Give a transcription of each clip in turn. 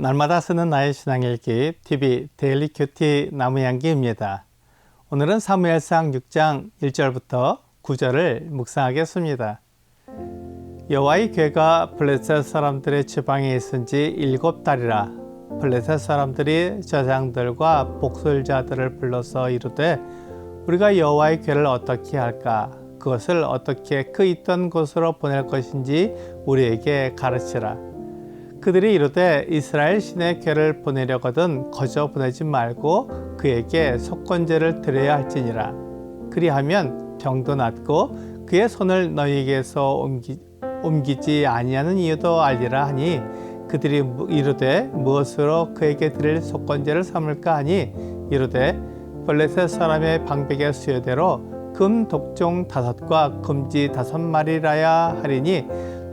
날마다 쓰는 나의 신앙일기 TV 데일리 큐티 나무향기입니다. 오늘은 사무엘상 6장 1절부터 9절을 묵상하겠습니다. 여호와의 괴가 블레셋 사람들의 지방에 있은 지 일곱 달이라 블레셋 사람들이 저장들과 복술자들을 불러서 이르되 우리가 여호와의 괴를 어떻게 할까 그것을 어떻게 그 있던 곳으로 보낼 것인지 우리에게 가르치라 그들이 이르되 이스라엘 신의 괴를 보내려거든 거저 보내지 말고 그에게 속건제를 드려야 할지니라. 그리하면 병도 낫고 그의 손을 너희에게서 옮기, 옮기지 아니하는 이유도 알리라 하니 그들이 이르되 무엇으로 그에게 드릴 속건제를 삼을까 하니 이르되 블레셋 사람의 방백의 수요대로 금 독종 다섯과 금지 다섯 마리라야 하리니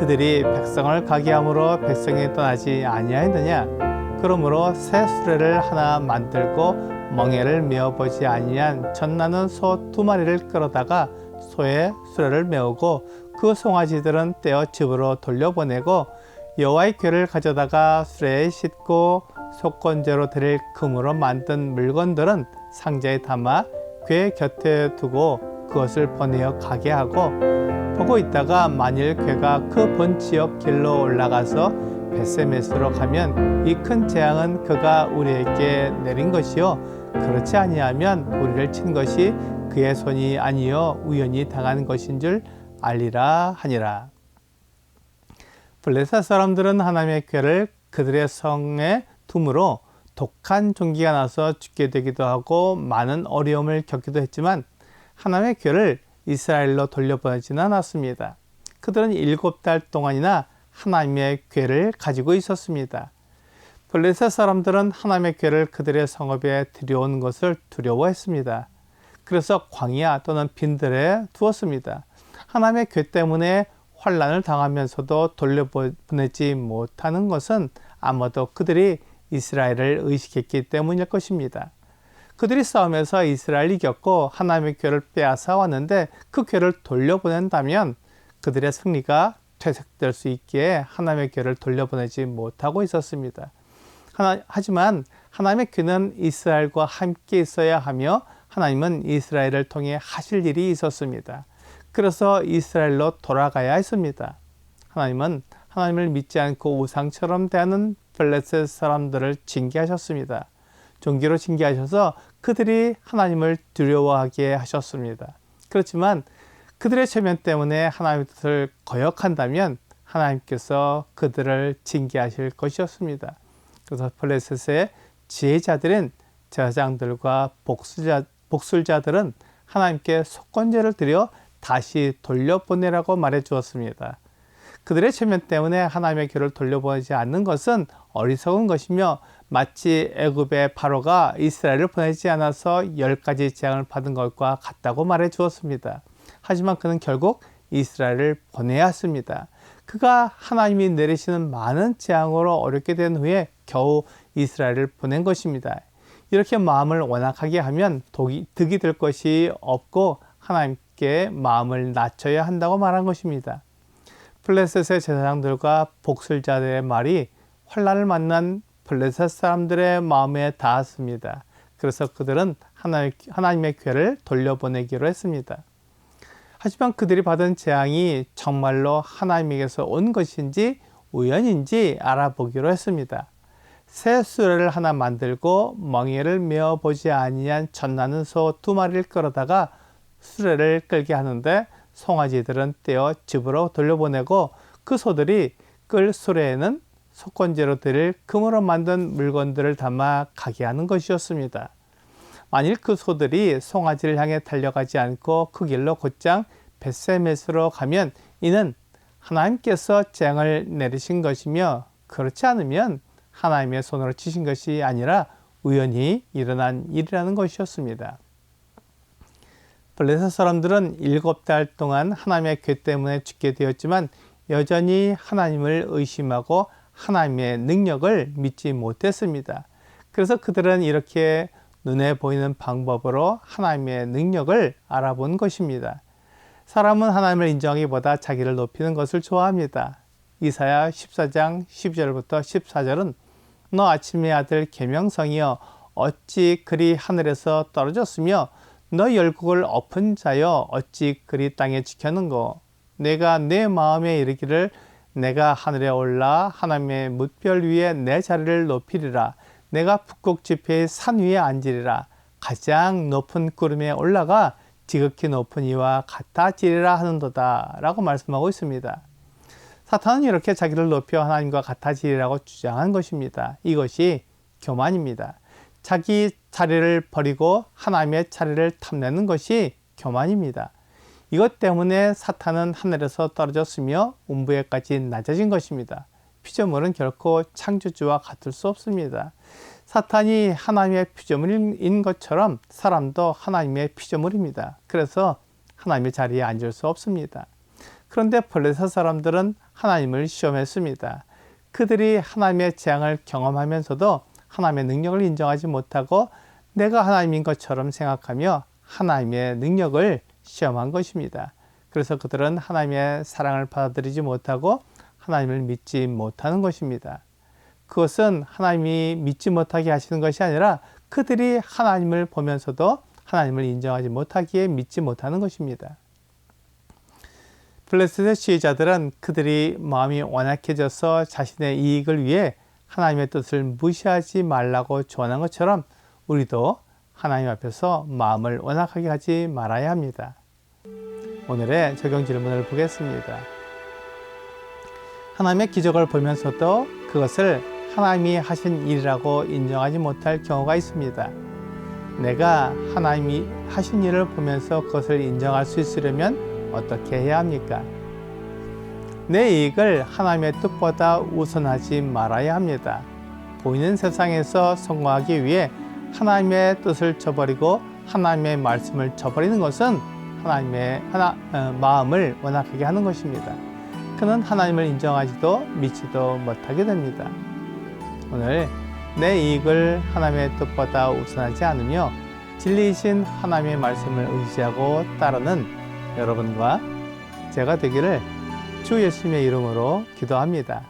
그들이 백성을 가게 함으로 백성이 떠나지 아니하였느냐? 그러므로 새 수레를 하나 만들고 멍에를 메어 보지 아니한 전나는 소 두 마리를 끌어다가 소의 수레를 메우고 그 송아지들은 떼어 집으로 돌려보내고 여호와의 궤를 가져다가 수레에 싣고 속건제로 드릴 금으로 만든 물건들은 상자에 담아 궤 곁에 두고 그것을 보내어 가게 하고 보고 있다가 만일 괴가 그본 지역 길로 올라가서 베세메스로 가면 이 큰 재앙은 그가 우리에게 내린 것이요 그렇지 아니하면 우리를 친 것이 그의 손이 아니요 우연히 당한 것인 줄 알리라 하니라. 블레셋 사람들은 하나님의 괴를 그들의 성에 둠으로 독한 종기가 나서 죽게 되기도 하고 많은 어려움을 겪기도 했지만 하나님의 괴를 이스라엘로 돌려보내지는 않았습니다. 그들은 일곱 달 동안이나 하나님의 괴를 가지고 있었습니다. 블레셋 사람들은 하나님의 괴를 그들의 성읍에 들여온 것을 두려워했습니다. 그래서 광야 또는 빈들에 두었습니다. 하나님의 괴 때문에 환란을 당하면서도 돌려보내지 못하는 것은 아마도 그들이 이스라엘을 의식했기 때문일 것입니다. 그들이 싸움에서 이스라엘이 이겼고 하나님의 괴를 빼앗아 왔는데 그 괴를 돌려보낸다면 그들의 승리가 퇴색될 수 있기에 하나님의 괴를 돌려보내지 못하고 있었습니다. 하나, 하지만 하나님의 괴는 이스라엘과 함께 있어야 하며 하나님은 이스라엘을 통해 하실 일이 있었습니다. 그래서 이스라엘로 돌아가야 했습니다. 하나님은 하나님을 믿지 않고 우상처럼 대하는 블레셋 사람들을 징계하셨습니다. 종기로 징계하셔서 그들이 하나님을 두려워하게 하셨습니다. 그렇지만 그들의 체면 때문에 하나님의 뜻을 거역한다면 하나님께서 그들을 징계하실 것이었습니다. 그래서 블레셋의 지혜자들은 제사장들과 복술자, 복술자들은 하나님께 속건제를 드려 다시 돌려보내라고 말해 주었습니다. 그들의 체면 때문에 하나님의 길을 돌려보내지 않는 것은 어리석은 것이며 마치 애굽의 바로가 이스라엘을 보내지 않아서 열 가지 재앙을 받은 것과 같다고 말해 주었습니다. 하지만 그는 결국 이스라엘을 보내야 했습니다. 그가 하나님이 내리시는 많은 재앙으로 어렵게 된 후에 겨우 이스라엘을 보낸 것입니다. 이렇게 마음을 완악하게 하면 독이, 득이 될 것이 없고 하나님께 마음을 낮춰야 한다고 말한 것입니다. 플레셋의 제사장들과 복술자들의 말이 환란을 만난 블레셋 사람들의 마음에 닿았습니다. 그래서 그들은 하나님, 하나님 의 괴를 돌려보내기로 했습니다. 하지만 그들이 받은 재앙이 정말로 하나님에게서 온 것인지 우연인지 알아보기로 했습니다. 새 수레를 하나 만들고 멍에를 메어 보지 아니한 전나는 소 두 마리를 끌어다가 수레를 끌게 하는데 송아지들은 떼어 집으로 돌려보내고 그 소들이 끌 수레에는 속건제로 드릴 금으로 만든 물건들을 담아 가게 하는 것이었습니다. 만일 그 소들이 송아지를 향해 달려가지 않고 그 길로 곧장 베세메스로 가면 이는 하나님께서 재앙을 내리신 것이며 그렇지 않으면 하나님의 손으로 치신 것이 아니라 우연히 일어난 일이라는 것이었습니다. 블레셋 사람들은 일곱 달 동안 하나님의 괴 때문에 죽게 되었지만 여전히 하나님을 의심하고 하나님의 능력을 믿지 못했습니다. 그래서 그들은 이렇게 눈에 보이는 방법으로 하나님의 능력을 알아본 것입니다. 사람은 하나님을 인정하기보다 자기를 높이는 것을 좋아합니다. 이사야 14장 12절부터 14절은 너 아침의 아들 계명성이여 어찌 그리 하늘에서 떨어졌으며 너 열국을 엎은 자여 어찌 그리 땅에 지켰는고 내가 내 마음에 이르기를 내가 하늘에 올라 하나님의 뭇별 위에 내 자리를 높이리라 내가 북극 지폐의 산 위에 앉으리라 가장 높은 구름에 올라가 지극히 높은 이와 같아지리라 하는도다 라고 말씀하고 있습니다. 사탄은 이렇게 자기를 높여 하나님과 같아지리라고 주장한 것입니다. 이것이 교만입니다. 자기 자리를 버리고 하나님의 자리를 탐내는 것이 교만입니다. 이것 때문에 사탄은 하늘에서 떨어졌으며 음부에까지 낮아진 것입니다. 피조물은 결코 창조주와 같을 수 없습니다. 사탄이 하나님의 피조물인 것처럼 사람도 하나님의 피조물입니다. 그래서 하나님의 자리에 앉을 수 없습니다. 그런데 블레셋 사람들은 하나님을 시험했습니다. 그들이 하나님의 재앙을 경험하면서도 하나님의 능력을 인정하지 못하고 내가 하나님인 것처럼 생각하며 하나님의 능력을 시험한 것입니다. 그래서 그들은 하나님의 사랑을 받아들이지 못하고 하나님을 믿지 못하는 것입니다. 그것은 하나님이 믿지 못하게 하시는 것이 아니라 그들이 하나님을 보면서도 하나님을 인정하지 못하기에 믿지 못하는 것입니다. 블레셋의 지혜자들은 그들이 마음이 완악해져서 자신의 이익을 위해 하나님의 뜻을 무시하지 말라고 조언한 것처럼 우리도 하나님 앞에서 마음을 완악하게 하지 말아야 합니다. 오늘의 적용 질문을 보겠습니다. 하나님의 기적을 보면서도 그것을 하나님이 하신 일이라고 인정하지 못할 경우가 있습니다. 내가 하나님이 하신 일을 보면서 그것을 인정할 수 있으려면 어떻게 해야 합니까? 내 이익을 하나님의 뜻보다 우선하지 말아야 합니다. 보이는 세상에서 성공하기 위해 하나님의 뜻을 저버리고 하나님의 말씀을 저버리는 것은 하나님의 하나, 어, 마음을 원악하게 하는 것입니다. 그는 하나님을 인정하지도 믿지도 못하게 됩니다. 오늘 내 이익을 하나님의 뜻보다 우선하지 않으며 진리이신 하나님의 말씀을 의지하고 따르는 여러분과 제가 되기를 주 예수님의 이름으로 기도합니다.